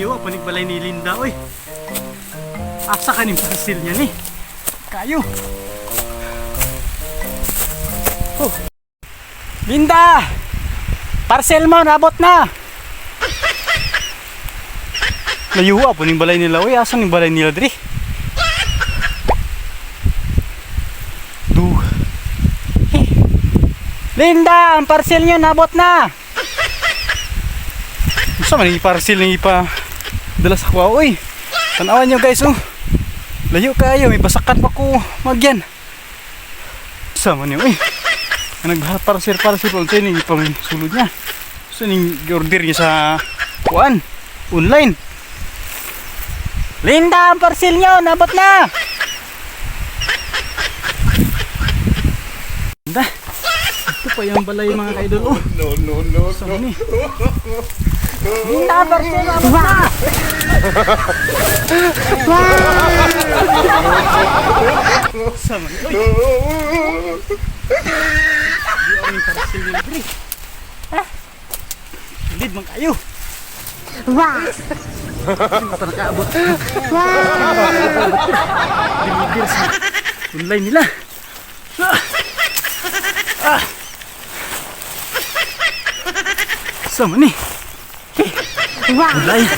yung balay ni Linda, oy. Asa ka ning parcel niya ni? Kayo. Oh. Linda! Parcel mo, nabot na! Layuwa po ning balay nila, oy. Asa ning balay nila, Dre? Du. Linda, ang parcel niyo nabot na! Gusto man parcel na ipa dala sa kwa, oy. Tanawan nyo guys, oh. Layo kayo, may basakan pa ko magyan. Sama niyo, oy. Nagbahat parcel parcel pa sa ini pang sulod niya. So ning order niya sa kuan online. Linda, ang parcel niyo nabot na. Linda. Ito pa yung balay mga kaidol. Oh, No, no, no, sama ni. Parcel nabot na. Sama ni. Oy, di ang parcel ni Libre. Ha? Lead man kayo. Hindi pa nakaabot. Deliver sa online nila. Ah. Ah. Sama ni. Online.